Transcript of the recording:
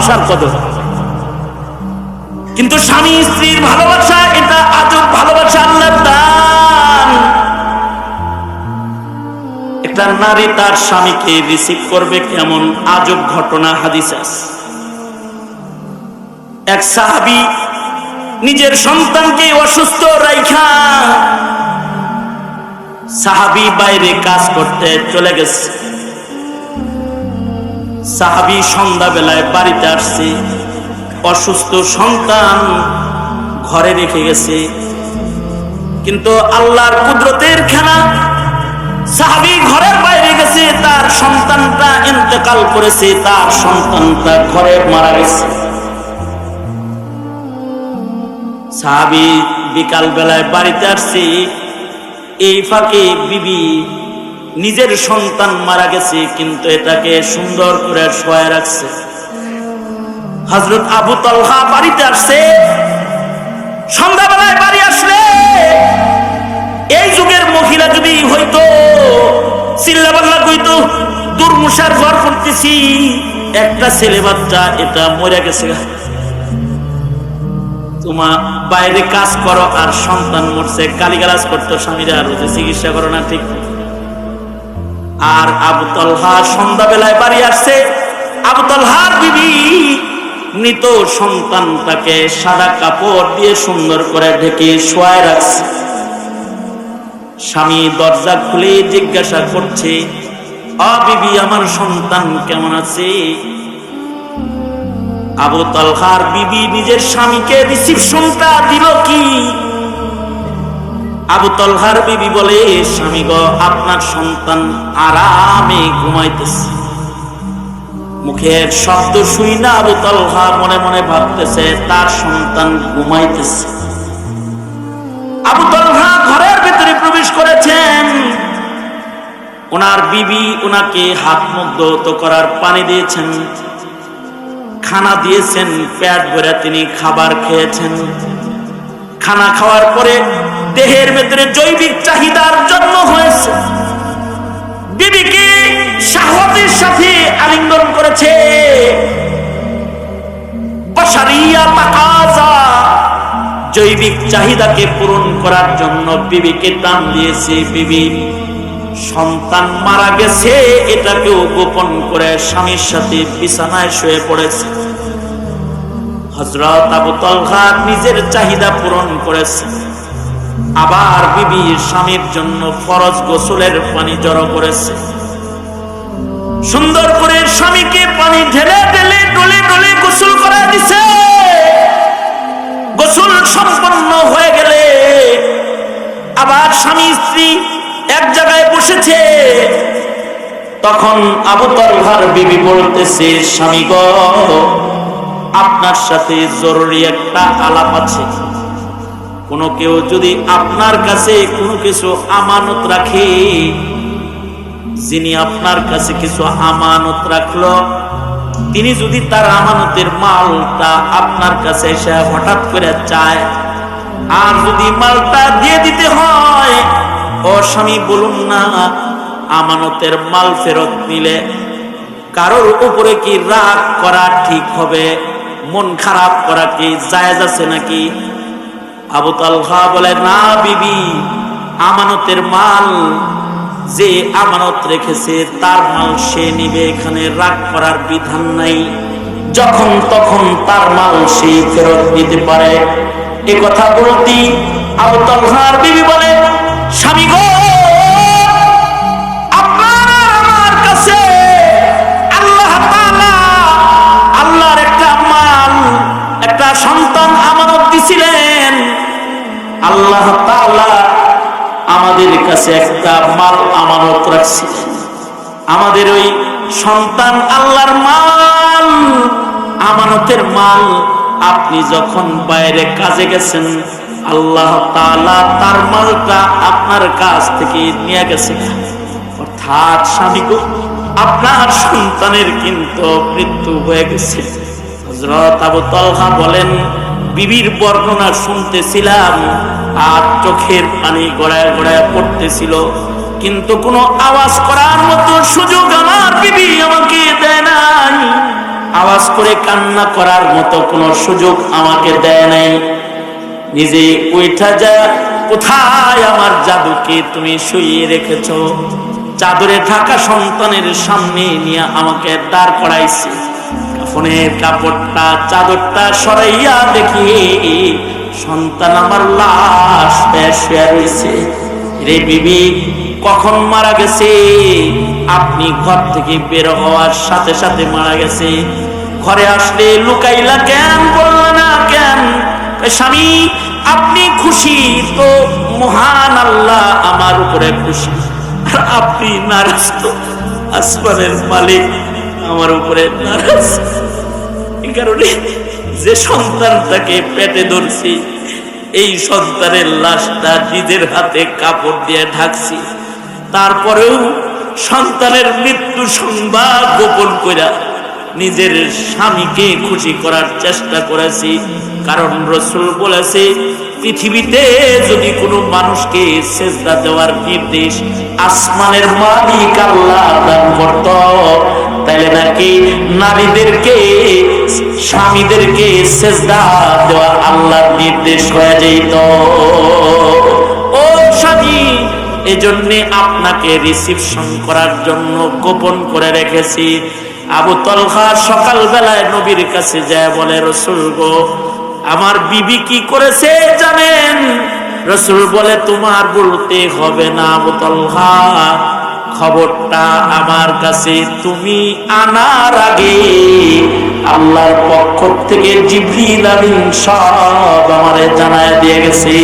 ভালোবাসার কদর। কিন্তু স্বামী স্ত্রীর ভালোবাসা, এটা আজব ভালোবাসা, আল্লাহর দান। একটা নারী তার স্বামীকে রিসিভ করবে কেমন আজব ঘটনা, হাদিস এক সাহাবি নিজের সন্তানকে অসুস্থ রাইখা সাহাবি বাইরে কাজ করতে চলে গেছে। সাহাবি সন্ধ্যাবেলায় বাড়িতে আসছে। অসুস্থ সন্তান ঘরে রেখে গেছে। কিন্তু আল্লাহর কুদরতের খেলা, সাহাবি ঘরের বাইরে গেছে, তার সন্তানটা ইন্তেকাল করেছে, তার সন্তানটা ঘরে মারা গেছে। সাহাবি বিকাল বেলায় বাড়িতে আসছে, এই ফাঁকে বিবি নিজের সন্তান মারা গেছে, কিন্তু এটাকে সুন্দর করে শোয়া রাখছে। হজরত আবু তলহা বাড়িতে আসছে। সন্ধ্যাবেলায় বাড়ি আসলে। এই যুগের মহিলা যদি হইতো, চিল্লাবাল্লা কইতো, দুর্মুষার ঘর করতেছি, একটা ছেলে বাচ্চা, এটা মরে গেছে তোমার বাইরে কাজ করো আর সন্তান মরছে, গালিগালাজ করতো স্বামীরা আর চিকিৎসা করো না ঠিক। আর আবু তলহা সন্ধ্যাবেলায় বাড়ি আসছে। আবু তলহার বিবি মৃত সন্তানটাকে সাদা কাপড় দিয়ে সুন্দর করে ঢেকে শোয়ায় রাখছে। স্বামী দরজা খুলে জিজ্ঞাসা করছে বিবি, আমার সন্তান কেমন আছে? আবু তলহার বিবি নিজের স্বামীকে রিসিপশনটা দিল কি? আবু তলহার বিবি বলে, স্বামী গো, আপনার সন্তান আরামে ঘুমাইতেছে। মুখের শব্দ শুই না আবু তলহা, মনে মনে ভাবতেছে, তার সন্তান ঘুমাইতেছে। আবু তলহা ঘরের ভিতরে প্রবেশ করেছেন। ওনার বিবি ওনাকে হাত মুখ ধৌত করার পানি দিয়েছেন, খানা দিয়েছেন প্যাট ভরে তিনি খাবার খেয়েছেন। খানা খাওয়ার পরে দেহের ভেতরে জৈবিক চাহিদার জন্ম হয়েছে। বিবিকে সাহতের সাথে আলিঙ্গন করেছে। জৈবিক চাহিদাকে পূরণ করার জন্য বিবিকে টান দিয়েছে বিবি। সন্তান মারা গেছে, এটাকেও গোপন করে স্বামীর সাথে বিছানায় শুয়ে পড়েছে। হজরত আবু তলহা নিজের চাহিদা পূরণ করেছে। আবার বিবি স্বামীর জন্য ফরজ গোসলের পানি জড়ো করেছে। সুন্দর করে স্বামীকে পানি ঢেলে ঢেলে ডলে ডলে গোসল করা দিছে। গোসল সম্পন্ন হয়ে গেলে আবার স্বামী স্ত্রী এক জায়গায় বসেছে। তখন আবু তলহার বিবি বলতেছে, স্বামী গ আপনার সাথে জরুরি একটা আলাপ আছে। কোনো কেউ যদি আপনার কাছে কোনো কিছু আমানত রাখে, যিনি আপনার কাছে কিছু আমানত রাখল, তিনি যদি তার আমানতের মালটা আপনার কাছে এসে হঠাৎ করে চায়, আর যদি মালটা দিয়ে দিতে হয়, ও স্বামী, বলুন না, আমানতের মাল ফেরত নিলে কারোর উপরে কি রাগ করা ঠিক হবে? মন খারাপ করা কি, জায়েজ আছে নাকি? আবু তালহা বলে, না বিবি, আমানতের মাল যে আমানত রেখেছে, তার মাল সে নিবে, এখানে রাগ করার বিধান নাই। যখন তখন তার মাল সে ফেরত দিতে পারে। এ কথা বলতি আবু তালহার বিবি বলে আল্লাহ তাআলা আমাদের কাছে একটা মাল আমানত রাখছিলেন আমাদের ওই সন্তান আল্লাহর মাল, আমানতের মাল আপনি যখন বাইরে কাজে গেছেন, আল্লাহ তাআলা তার মালটা আপনার কাছ থেকে নিয়ে গেছে। অর্থাৎ স্বামী গো, আপনার সন্তানের কিন্তু মৃত্যু হয়ে গেছে। হজরত আবু তলহা বলেন, বিবির বর্ণনা শুনতেছিলাম আর চোখের পানি গড়ায় গড়ায় পড়তেছিল। কিন্তু কোনো আওয়াজ করার মতো সুযোগ আমার বিবি আমাকে দেয় নাই। আওয়াজ করে কান্না করার মতো কোনো সুযোগ আমাকে দেয় নাই। নিজে উঠা যা কোথায় আমার জাদুকে তুমি শুইয়ে রেখেছ? চাদরে ঢাকা সন্তানের সামনে নিয়ে আমাকে দাঁড় করাইছে। কাফনের কাপড়টা, চাদরটা সরাইয়া দেখি সন্তান আমার লাশ শুয়ে রয়েছে রে বিবি, কখন মারা গেছে? আপনি ঘর থেকে বের হওয়ার সাথে সাথে মারা গেছে। ঘরে আসলে লুকাইলা কেন বলল না কেন? স্বামী, আপনি খুশি? তো মহান আল্লাহ আমার উপরে খুশি। আর আপনি নারাজ তো আসমানের মালিক, আমার উপরে নারাজ। এই কারণে যে সন্তানটাকে পেটে ধরছি, এই সন্তানের লাশটা নিজের হাতে কাপড় দিয়ে ঢাকছি। তারপরেও সন্তানের মৃত্যু সংবাদ গোপন কইরা নিজের স্বামীকে খুশি করার চেষ্টা করেছি। কারণ রসুল বলেছে, পৃথিবীতে যদি কোনো মানুষকে সেজদা দেওয়ার নির্দেশ আসমানের মালিক আল্লাহ দান করত, তাহলে নাকি নারীদেরকে স্বামীদেরকে সেজদা দেওয়া আল্লাহর নির্দেশ হয়ে যেত ও স্বামী, এজন্যে আপনাকে রিসিপশন করার জন্য গোপন করে রেখেছি। আবু তলহা সকালবেলায় নবীর কাছে যায় বলে, রসুল গো, আমার বিবি কি করেছে জানেন? রসুল বলে, তোমার বলতে হবে না আবু তলহা, খবরটা আমার কাছে তুমি আনার আগে আল্লাহর পক্ষ থেকে জিবরিল আমিন সব আমারে জানায় দিয়ে গেছে।